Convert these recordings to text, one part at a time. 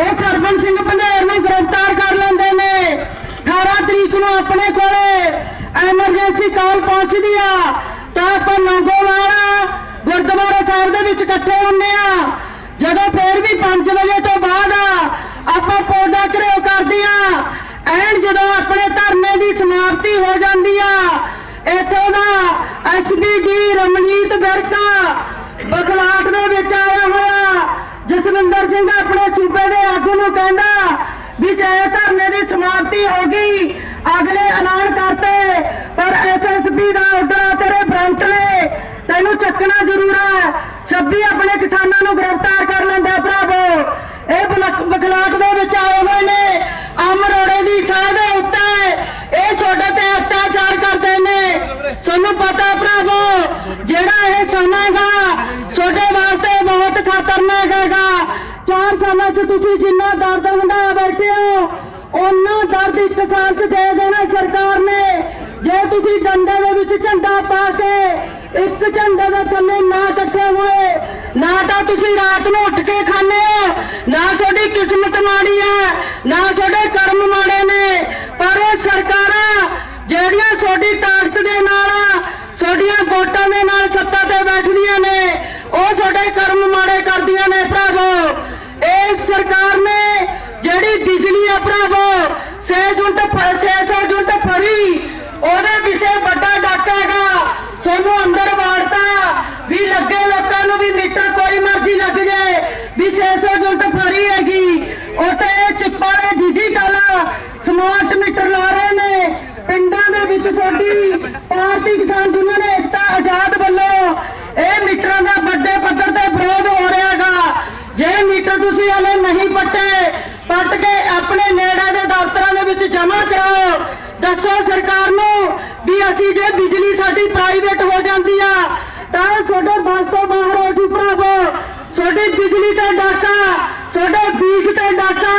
ਇਹ ਸਰਪੰਚ ਸਿੰਘ ਪੰਧੇਰ ਨੂੰ ਗ੍ਰਿਫਤਾਰ ਕਰ ਲੈਂਦੇ ਨੇ। 18 ਤਰੀਕ ਨੂੰ ਆਪਣੇ ਕੋਲੇ ਐਮਰਜੈਂਸੀ ਕਾਲ ਪਹੁੰਚਦੀ ਆ। ਤਾਂ ਆਪਾਂ ਲੰਗੋਵਾਲਾ ਗੁਰਦੁਆਰਾ ਸਾਹਿਬ ਦੇ ਵਿੱਚ ਇਕੱਠੇ ਹੁੰਨੇ ਆ। ਜਦੋਂ ਫੇਰ ਵੀ 5 ਵਜੇ ਤੋਂ ਬਾਅਦ ਆਪਾਂ ਪੌਦਾ ਘਰੇਓ ਕਰਦੇ ਆ। ਐਨ ਜਦੋਂ ਆਪਣੇ ਧਰਨੇ ਦੀ ਸਮਾਪਤੀ ਹੋ ਜਾਂਦੀ ਆ, ਇੱਥੋਂ ਦਾ ਐਸਬੀਡੀ ਰਮਨੀਤ ਬਰਕਾ ਬਖਲਾਟ ਦੇ ਵਿੱਚ ਆਇਆ ਹੋਇਆ ਜਸਵਿੰਦਰ ਸਿੰਘ ਆਪਣੇ ਸੂਬੇ ਦੇ ਆਗੂ ਨੂੰ ਕਹਿੰਦਾ ਵੀ ਚਾਹੇ ਧਰਨੇ ਦੀ ਸਮਾਪਤੀ ਹੋ ਗਈ। ਅਗਲੇ ਐਲਾਨ ਕਰਤੇ, ਪਰ ਐਸਐਸਪੀ ਦਾ ਆਰਡਰ ਤੇਰੇ ਫਰੰਟ ਨੇ। ਤੈਨੂੰ ਚੱਕਣਾ ਜ਼ਰੂਰ ਹੈ 26 ਆਪਣੇ ਕਿਸਾਨਾਂ ਨੂੰ ਗ੍ਰਿਫਤਾਰ ਕਰ ਲੈਂਦਾ ਭਰਾਵੋ। ਇਹ ਬਲਕ- ਦੇ ਵਿੱਚ ਆਏ ਹੋਏ ਨੇ। ਅਮਰੋੜੇ ਦੀ ਸਾਹ ਦੇ ਉੱਤੇ। ਇਹ ਛੋਟੇ ਤੇ ਅਤਿਆਚਾਰ ਕਰਦੇ ਨੇ। ਸਾਨੂੰ ਪਤਾ ਭਰਾਵੋ, ਜਿਹੜਾ ਇਹ ਸਮਾਂਗਾ ਛੋਟੇ ਵਾਸਤੇ ਬਹੁਤ ਖਤਰਨਾਕ ਹੈਗਾ। ਚਾਰ ਸਾਲਾਂ 'ਚ ਤੁਸੀਂ ਜਿੰਨਾ ਦਰਦ ਹੰਢਾ ਬੈਠੇ ਹੋ ਉਹਨਾਂ ਦਰਦ ਇੱਕ ਸਾਲ 'ਚ ਦੇ ਦੇਣਾ ਸਰਕਾਰ ਨੇ। ਜੇ ਤੁਸੀਂ ਡੰਡੇ ਦੇ ਵਿੱਚ ਝੰਡਾ ਪਾ ਕੇ ਇੱਕ ਝੰਡੇ ਦੇ ਥੱਲੇ ਨਾ ਇਕੱਠੇ ਹੋਏ, ਨਾ ਤਾਂ ਤੁਸੀਂ ਰਾਤ ਨੂੰ ਉੱਠ ਕੇ ਖਾਂਦੇ ਹੋ, ਨਾ ਤੁਹਾਡੀ ਕਿਸਮਤ ਮਾੜੀ ਹੈ, ਨਾ ਤੁਹਾਡੇ ਕਰਮ ਮਾੜੇ ਨੇ। ਪਰ ਇਹ ਸਰਕਾਰਾਂ ਜਿਹੜੀਆਂ ਤੁਹਾਡੀ ਤਾਕਤ ਦੇ ਨਾਲ, ਤੁਹਾਡੀਆਂ ਵੋਟਾਂ ਦੇ ਨਾਲ ਸੱਤਾ ਤੇ ਬੈਠਦੀਆਂ ਨੇ, ਉਹ ਤੁਹਾਡੇ ਕਰਮ ਮਾੜੇ ਭਰਾਵੋ 6 ਜੂਨ ਤੋਂ 6 ਜੂਨ ਤੋਂ ਪਰੀ ਉਹਦੇ ਪਿੱਛੇ ਵੱਡਾ ਡਾਕਾ ਹੈਗਾ। ਸੋਨੂੰ ਅੰਦਰ ਵਾੜਤਾ। ਵੀ ਲੱਗੇ ਲੋਕਾਂ ਨੂੰ ਵੀ ਮੀਟਰ ਕੋਈ ਮਰਜ਼ੀ ਲੱਗ ਜਾਏ। ਵੀ 600 ਜੂਨ ਤੋਂ ਪਰੀ ਹੈਗੀ। ਉਹ ਤੇ ਚਿੱਪਾਂ ਦੇ ਡਿਜੀਟਲ ਸਮਾਰਟ ਮੀਟਰ ਲਾ ਰਹੇ ਨੇ। ਪਿੰਡਾਂ ਦੇ ਵਿੱਚ ਸਾਡੀ ਭਾਰਤੀ ਕਿਸਾਨ ਜੁਨਾ ਨੇ ਇਕਤਾ ਆਜ਼ਾਦ ਵੱਲੋਂ ਇਹ ਮੀਟਰਾਂ ਦਾ ਵੱਡੇ ਪੱਧਰ ਤੇ ਵਿਰੋਧ ਹੋ ਰਿਹਾ ਹੈਗਾ। ਜੇ ਮੀਟਰ ਤੁਸੀਂ ਹਲੇ ਨਹੀਂ ਪੱਟ ਕੱਟ ਕੇ ਆਪਣੇ ਨੇੜੇ ਦੇ ਦਫ਼ਤਰਾਂ ਦੇ ਵਿੱਚ ਜਮ੍ਹਾਂ ਕਰਾਓ। ਦੱਸੋ ਸਰਕਾਰ ਨੂੰ ਵੀ ਅਸੀਂ ਜੇ ਬਿਜਲੀ ਸਾਡੀ ਪ੍ਰਾਈਵੇਟ ਹੋ ਜਾਂਦੀ ਆ, ਤਾਂ ਤੁਹਾਡੇ ਬਸ ਤੋਂ ਬਾਹਰ ਹੋ ਜੂ ਭਰਾਵੋ। ਤੁਹਾਡੀ ਬਿਜਲੀ ਤੇ ਡਾਕਾ, ਤੁਹਾਡੇ ਬੀਜ ਤੇ ਡਾਕਾ,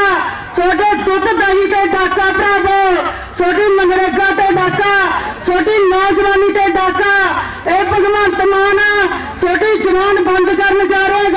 ਤੁਹਾਡੇ ਦੁੱਧ ਦਹੀਂ ਤੇ ਡਾਕਾ ਭਰਾਵੋ। ਤੁਹਾਡੀ ਮਨਰੇਗਾ ਤੇ ਡਾਕਾ, ਤੁਹਾਡੀ ਨੌਜਵਾਨੀ ਤੇ ਡਾਕਾ। ਇਹ ਭਗਵੰਤ ਮਾਨ ਤੁਹਾਡੀ ਜਵਾਨ ਬੰਦ ਕਰਨ ਜਾ ਰਿਹਾ